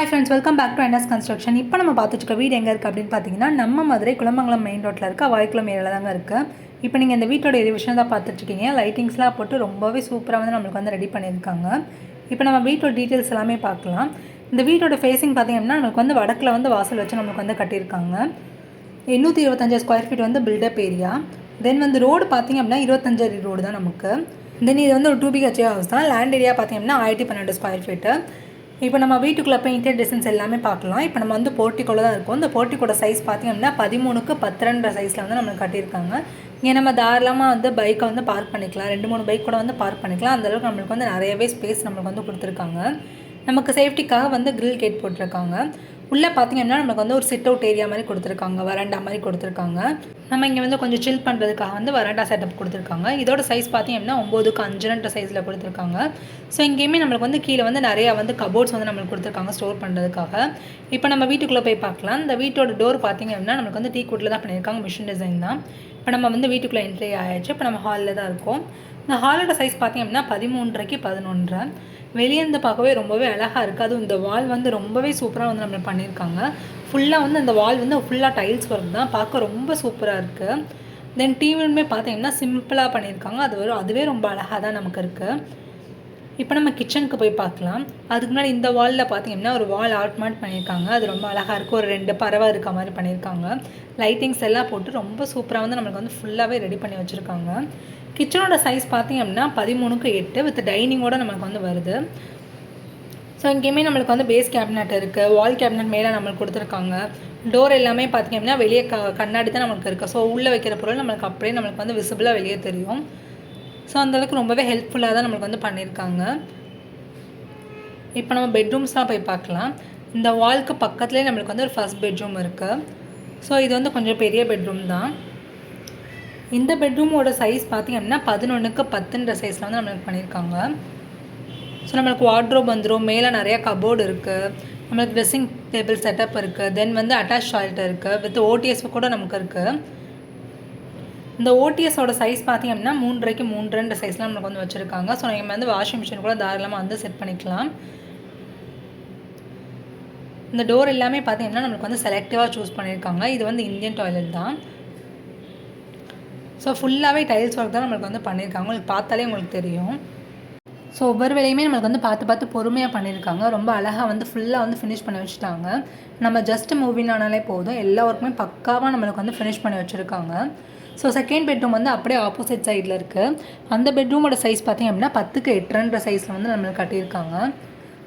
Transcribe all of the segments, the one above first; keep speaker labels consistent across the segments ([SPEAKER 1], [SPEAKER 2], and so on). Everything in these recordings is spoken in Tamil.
[SPEAKER 1] Hi friends welcome back to NS construction இப்போ நம்ம பார்த்துருக்க வீடு எங்கே இருக்குது அப்படின்னு பார்த்தீங்கன்னா நம்ம மதுரை குளமங்கலம் மெயின் ரோட்டில் இருக்க வாய்க்குளம் ஏரியாவில் தாங்க இருக்குது இப்போ நீங்கள் இந்த வீட்டோட எலிவேஷன் தான் பார்த்துட்ருக்கீங்க லைட்டிங்ஸ்லாம் போட்டு ரொம்பவே சூப்பராக வந்து நம்மளுக்கு வந்து ரெடி பண்ணியிருக்காங்க. இப்போ நம்ம வீட்டோட டீட்டெயில்ஸ் எல்லாமே பார்க்கலாம். இந்த வீட்டோட ஃபேஸிங் பார்த்தீங்கன்னா நம்மளுக்கு வந்து வடக்கில் வந்து வாசல் வச்சு நம்மளுக்கு வந்து கட்டியிருக்காங்க. எண்ணூற்றி இருபத்தஞ்சு ஸ்கொயர் ஃபீட் வந்து பில்டப் ஏரியா தென் வந்து ரோடு பார்த்தீங்க அப்படின்னா இருபத்தஞ்சரி ரோடு தான் நமக்கு. தென் இது வந்து ஒரு டூ பிஹெச்ஏ ஹவுஸ் தான். லேண்ட் ஏரியா பார்த்தீங்கன்னா ஆயிரத்தி பன்னெண்டு ஸ்கொயர் ஃபீட்டு இப்போ நம்ம வீட்டுக்குள்ளே பெயிண்டட் டிசைன்ஸ் எல்லாமே பார்க்கலாம். இப்போ நம்ம வந்து போர்ட்டிக்கோல தான் இருக்கும். இந்த போர்ட்டிக்கோட சைஸ் பார்த்திங்க அப்படின்னா பதிமூணுக்கு பத்திரன்ற சைஸில் வந்து நம்மளுக்கு கட்டியிருக்காங்க. இங்கே நம்ம தாராளமாக வந்து பைக்கை வந்து பார்க் பண்ணிக்கலாம். ரெண்டு மூணு பைக் கூட வந்து பார்க் பண்ணிக்கலாம். அந்தளவுக்கு நம்மளுக்கு வந்து நிறையவே ஸ்பேஸ் நம்மளுக்கு வந்து கொடுத்துருக்காங்க. நமக்கு சேஃப்டிக்காக வந்து கிரில் கேட் போட்டிருக்காங்க. உள்ளே பார்த்திங்க அப்படின்னா நமக்கு வந்து ஒரு சிட் அவுட் ஏரியா மாதிரி கொடுத்துருக்காங்க. வராண்டா மாதிரி கொடுத்துருக்காங்க. நம்ம இங்கே வந்து கொஞ்சம் சில் பண்ணுறதுக்காக வந்து வராண்டா செட்டப் கொடுத்துருக்காங்க. இதோட சைஸ் பார்த்தீங்க அப்படின்னா ஒம்போதுக்கு அஞ்சுன்ற சைஸில் கொடுத்துருக்காங்க. ஸோ இங்கேயுமே நம்மளுக்கு வந்து கீழே வந்து நிறையா வந்து கபோர்ட்ஸ் வந்து நம்மளுக்கு கொடுத்துருக்காங்க ஸ்டோர் பண்ணுறதுக்காக இப்போ நம்ம வீட்டுக்குள்ளே போய் பார்க்கலாம். இந்த வீட்டோட டோர் பார்த்திங்க அப்படின்னா நமக்கு வந்து டீ கூட்டில் தான் பண்ணியிருக்காங்க. மிஷின் டிசைன் தான். இப்போ நம்ம வந்து வீட்டுக்குள்ளே என்ட்ரி ஆயாச்சு. இப்போ நம்ம ஹாலில் தான் இருக்கோம். இந்த ஹாலோட சைஸ் பார்த்திங்க அப்படின்னா பதிமூன்றரைக்கு பதினொன்றரை. வெளியே இருந்து பார்க்கவே ரொம்பவே அழகாக இருக்குது அதுவும் இந்த வால் வந்து ரொம்பவே சூப்பராக வந்து நம்மளுக்கு பண்ணியிருக்காங்க. ஃபுல்லாக வந்து அந்த வால் வந்து ஃபுல்லாக டைல்ஸ் ஒர்க் தான். பார்க்க ரொம்ப சூப்பராக இருக்குது தென் டிவிலுமே பார்த்தீங்கன்னா சிம்பிளாக பண்ணியிருக்காங்க. அது வரும் அதுவே ரொம்ப அழகாக தான் நமக்கு இருக்குது இப்போ நம்ம கிச்சனுக்கு போய் பார்க்கலாம். அதுக்கு முன்னாடி இந்த வாலில் பார்த்தீங்கன்னா ஒரு வால் ஆர்ட் மார்ட் பண்ணியிருக்காங்க. அது ரொம்ப அழகாக இருக்குது ஒரு ரெண்டு பறவை இருக்க மாதிரி பண்ணியிருக்காங்க. லைட்டிங்ஸ் எல்லாம் போட்டு ரொம்ப சூப்பராக வந்து நம்மளுக்கு வந்து ஃபுல்லாகவே ரெடி பண்ணி வச்சுருக்காங்க. கிச்சனோட சைஸ் பார்த்திங்க அப்படின்னா பதிமூணுக்கு எட்டு வித் டைனிங்கோட நமக்கு வந்து வருது. ஸோ இங்கேயுமே நம்மளுக்கு வந்து பேஸ் கேபினட் இருக்குது வால் கேபினட் மேலே நம்மளுக்கு கொடுத்துருக்காங்க. டோர் எல்லாமே பார்த்திங்க அப்படின்னா வெளியே க கண்ணாடி தான் நம்மளுக்கு இருக்குது ஸோ உள்ளே வைக்கிற பொருள் நம்மளுக்கு அப்படியே நம்மளுக்கு வந்து விசிபிளாக வெளியே தெரியும். ஸோ அந்தளவுக்கு ரொம்பவே ஹெல்ப்ஃபுல்லாக தான் நம்மளுக்கு வந்து பண்ணியிருக்காங்க. இப்போ நம்ம பெட்ரூம்ஸ்லாம் போய் பார்க்கலாம். இந்த வால்க்கு பக்கத்துலேயே நம்மளுக்கு வந்து ஒரு ஃபஸ்ட் பெட்ரூம் இருக்குது ஸோ இது வந்து கொஞ்சம் பெரிய பெட்ரூம் தான். இந்த பெட்ரூமோட சைஸ் பார்த்திங்க அப்படின்னா பதினொன்றுக்கு பத்துன்ற சைஸில் வந்து நம்மளுக்கு பண்ணியிருக்காங்க. ஸோ நம்மளுக்கு வார்ட்ரோப் வந்துடும் மேலே நிறையா கபோர்டு இருக்குது நம்மளுக்கு ட்ரெஸ்ஸிங் டேபிள் செட்டப் இருக்குது தென் வந்து அட்டாச் டாய்லெட் இருக்குது வித் ஓடிஎஸ் கூட நமக்கு இருக்குது இந்த ஓடிஎஸோட சைஸ் பார்த்திங்க அப்படின்னா மூன்றரைக்கு மூன்றுன்ற சைஸ்லாம் நம்மளுக்கு வந்து வச்சுருக்காங்க. ஸோ நம்ம வந்து வாஷிங் மிஷின் கூட தாராளமாக வந்து செட் பண்ணிக்கலாம். இந்த டோர் எல்லாமே பார்த்திங்கன்னா நம்மளுக்கு வந்து செலக்டிவாக சூஸ் பண்ணியிருக்காங்க. இது வந்து இந்தியன் டாய்லெட் தான். ஸோ ஃபுல்லாகவே டைல்ஸ் ஒர்க் தான் நம்மளுக்கு வந்து பண்ணியிருக்காங்க. உங்களுக்கு பார்த்தாலே உங்களுக்கு தெரியும். ஸோ ஒவ்வொரு வேலையுமே நம்மளுக்கு வந்து பார்த்து பார்த்து பொறுமையாக பண்ணியிருக்காங்க. ரொம்ப அழகாக வந்து ஃபுல்லாக வந்து ஃபினிஷ் பண்ணி வச்சுட்டாங்க. நம்ம ஜஸ்ட் மூவின் ஆனாலே போதும். எல்லா ஒர்க்குமே பக்காவாக நம்மளுக்கு வந்து ஃபினிஷ் பண்ணி வச்சுருக்காங்க. ஸோ செகண்ட் பெட்ரூம் வந்து அப்படியே ஆப்போசிட் சைடில் இருக்குது அந்த பெட்ரூமோட சைஸ் பார்த்திங்க அப்படின்னா பத்துக்கு எட்டுன்ற சைஸில் வந்து நம்மளுக்கு கட்டியிருக்காங்க.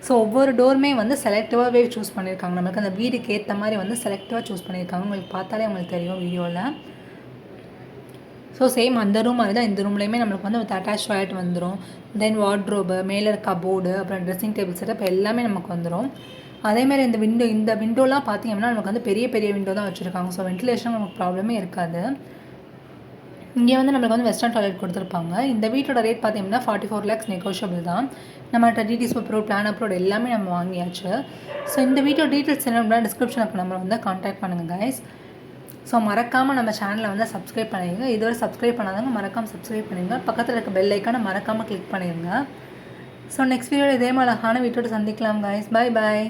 [SPEAKER 1] ஸோ ஒவ்வொரு டோருமே வந்து செலக்டிவாகவே சூஸ் பண்ணியிருக்காங்க. நம்மளுக்கு அந்த வீடுக்கு ஏற்ற மாதிரி வந்து செலக்டிவாக சூஸ் பண்ணியிருக்காங்க. உங்களுக்கு பார்த்தாலே உங்களுக்கு தெரியும் வீடியோவில் ஸோ சேம் அந்த ரூம் மாதிரி தான் இந்த ரூம்லேயுமே நம்மளுக்கு வந்து அட்டாச் டாய்லெட் வந்துடும் தென் வார்ட்ரோபு மேலே கபோர்டு அப்புறம் ட்ரெஸ்ஸிங் டேபிள் செட்டப் எல்லாமே நமக்கு வந்துடும் அதேமாதிரி இந்த விண்டோ இந்த விண்டோலாம் பார்த்திங்க அப்படின்னா நமக்கு வந்து பெரிய பெரிய விண்டோ தான் வச்சுருக்காங்க. ஸோ வென்டிலேஷன் நமக்கு ப்ராப்ளமே இருக்காது. இங்கே வந்து நம்மளுக்கு வந்து வெஸ்டர்ன் டாய்லெட் கொடுத்துருப்பாங்க. இந்த வீட்டோட ரேட் பார்த்தீங்கன்னா ஃபார்ட்டி ஃபோர் லேக்ஸ் நெகோஷியபிள் தான். நம்ம டிடிஸ் அப்ரோட் பிளான் அப்ரோட் எல்லாமே நம்ம வாங்கியாச்சு. ஸோ இந்த வீட்டோட டீட்டெயில்ஸ் என்ன அப்படின்னா டிஸ்கிரிப்ஷனுக்கு நம்ம வந்து கான்டாக்ட் பண்ணுங்கள் கைஸ் ஸோ மறக்காமல் நம்ம சேனலை வந்து சப்ஸ்கிரைப் பண்ணிடுங்க இதுவரை சப்ஸ்கிரைப் பண்ணாதவங்க மறக்காமல் சப்ஸ்கிரைப் பண்ணிடுங்க பக்கத்தில் இருக்க பெல் ஐக்கானை மறக்காமல் கிளிக் பண்ணிடுங்க ஸோ நெக்ஸ்ட் வீடியோ இதே மாதிரி அழகான வீட்டோட சந்திக்கலாம் கைஸ் பாய் பாய்